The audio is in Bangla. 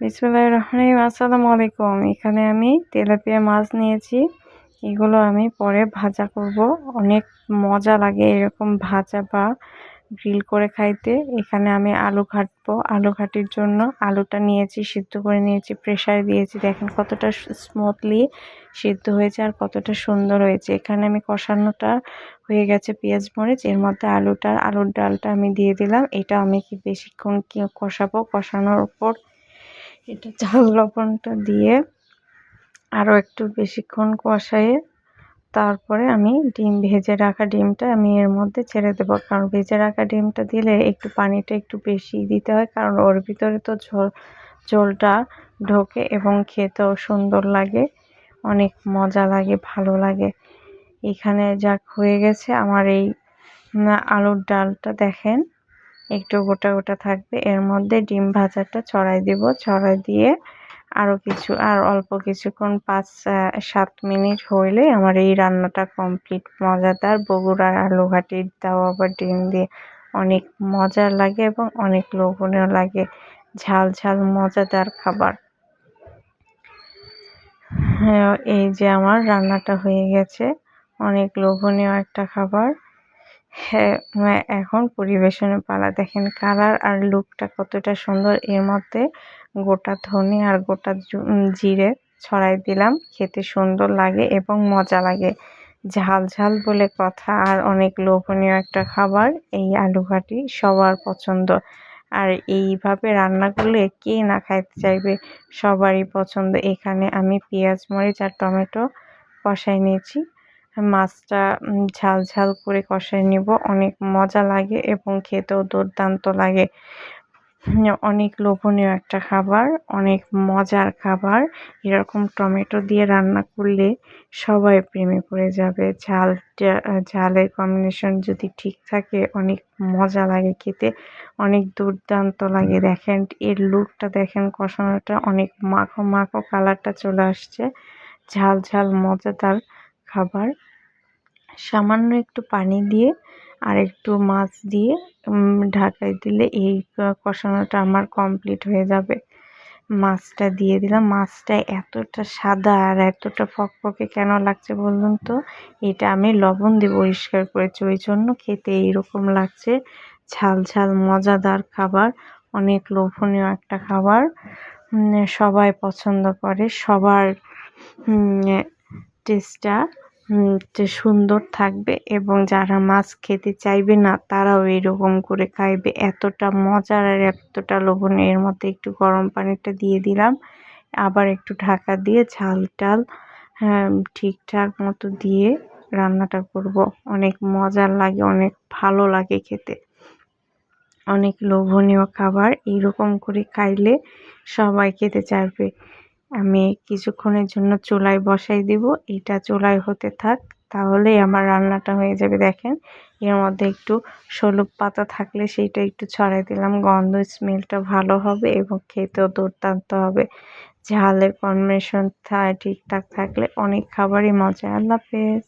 বিসমুল্লাহ রহমান আসসালামু আলাইকুম। এখানে আমি তেলাপিয়া মাছ নিয়েছি। এগুলো আমি পরে ভাজা করব। অনেক মজা লাগে এরকম ভাজা বা গ্রিল করে খাইতে। এখানে আমি আলু ঘাটবো। আলু ঘাটির জন্য আলুটা নিয়েছি, সিদ্ধ করে নিয়েছি প্রেশারে দিয়েছি। দেখেন কতটা স্মুথলি সিদ্ধ হয়েছে আর কতটা সুন্দর হয়েছে। এখানে আমি কষানোটা হয়ে গেছে পেঁয়াজ মরিচ। এর মধ্যে আলুটা, আলুর ডালটা আমি দিয়ে দিলাম। এটা আমি কি বেশিক্ষণ কষাবো? কষানোর উপর এটা চাল লবণটা দিয়ে আরও একটু বেশিক্ষণ কষায়ে তারপরে আমি ডিম ভেজে রাখা ডিমটা আমি এর মধ্যে ছেড়ে দেবো। কারণ ভেজে রাখা ডিমটা দিলে একটু পানিটা একটু বেশি দিতে হয়, কারণ ওর ভিতরে তো ঝোল, ঝোলটা ঢোকে এবং খেতেও সুন্দর লাগে, অনেক মজা লাগে, ভালো লাগে। এখানে যাক হয়ে গেছে আমার এই আলুর ডালটা দেখেন। একটু গোটা গোটা থাকবে। এর মধ্যে ডিম ভাজাটা ছড়াই দিব। ছড়াই দিয়ে আরও কিছু, আর অল্প কিছুক্ষণ পাঁচ সাত মিনিট হইলে আমার এই রান্নাটা কমপ্লিট। মজাদার বগুড়ার আলু ঘাটির দাও আবার ডিম দিয়ে অনেক মজা লাগে এবং অনেক লোভনীয় লাগে। ঝাল ঝাল মজাদার খাবার। হ্যাঁ এই যে আমার রান্নাটা হয়ে গেছে। অনেক লোভনীয় একটা খাবার। এখন পরিবেশনের পালা। দেখেন কালার আর লুকটা কতটা সুন্দর। এর মধ্যে গোটা ধনে আর গোটা জিরে ছড়াই দিলাম। খেতে সুন্দর লাগে এবং মজা লাগে। ঝাল ঝাল বলে কথা আর অনেক লোভনীয় একটা খাবার এই আলু ঘাটি সবার পছন্দ। আর এইভাবে রান্না করলে কে না খাইতে চাইবে? সবারই পছন্দ। এখানে আমি পেঁয়াজ, মরিচ আর টমেটো কষাই নিয়েছি। মাছটা ঝাল ঝাল করে কষাই নিব। অনেক মজা লাগে এবং খেতেও দুর্দান্ত লাগে। অনেক লোভনীয় একটা খাবার, অনেক মজার খাবার। এরকম টমেটো দিয়ে রান্না করলে সবাই প্রেমে পড়ে যাবে। ঝাল ঝালের কম্বিনেশন যদি ঠিক থাকে, অনেক মজা লাগে খেতে, অনেক দুর্দান্ত লাগে। দেখেন, এর লুকটা দেখেন, কষানোটা অনেক মাখো মাখো কালারটা চলে আসছে। ঝাল ঝাল, মজাদার খাবার। সামান্য একটু পানি দিয়ে আর একটু মাছ দিয়ে ঢাকাই দিলে এই কষানোটা আমার কমপ্লিট হয়ে যাবে। মাছটা দিয়ে দিলাম। মাছটা এতটা সাদা আর এতটা ফকফকে কেন লাগছে বলুন তো? এটা আমি লবণ দিয়ে পরিষ্কার করেছি। ওই জন্য খেতে এইরকম লাগছে। ঝাল ঝাল, মজাদার খাবার, অনেক লোভনীয় একটা খাবার। সবাই পছন্দ করে। সবার টেস্টটা সুন্দর থাকবে এবং যারা মাছ খেতে চাইবে না তারাও এরকম করে খাইবে। এতটা মজার আর এতটা লোভনীয়। এর মধ্যে একটু গরম পানিটা দিয়ে দিলাম। আবার একটু ঢাকা দিয়ে ঝাল টাল হ্যাঁ, ঠিকঠাক মতো দিয়ে রান্নাটা করব। অনেক মজার লাগে অনেক ভালো লাগে খেতে। অনেক লোভনীয় খাবার। এইরকম করে খাইলে সবাই খেতে চাইবে। আমি কিছুক্ষণের জন্য চুলায় বসাই দিব, এটা চুলায় হতে থাক, তাহলেই আমার রান্নাটা হয়ে যাবে। দেখেন, এর মধ্যে একটু সলুপ পাতা থাকলে সেইটা একটু ছড়াই দিলাম, গন্ধ, স্মেলটা ভালো হবে এবং খেতেও দুর্দান্ত হবে। ঝালের কম্বিনেশন ঠিকঠাক থাকলে অনেক খাবারই মজা। আল্লাহ হাফেজ।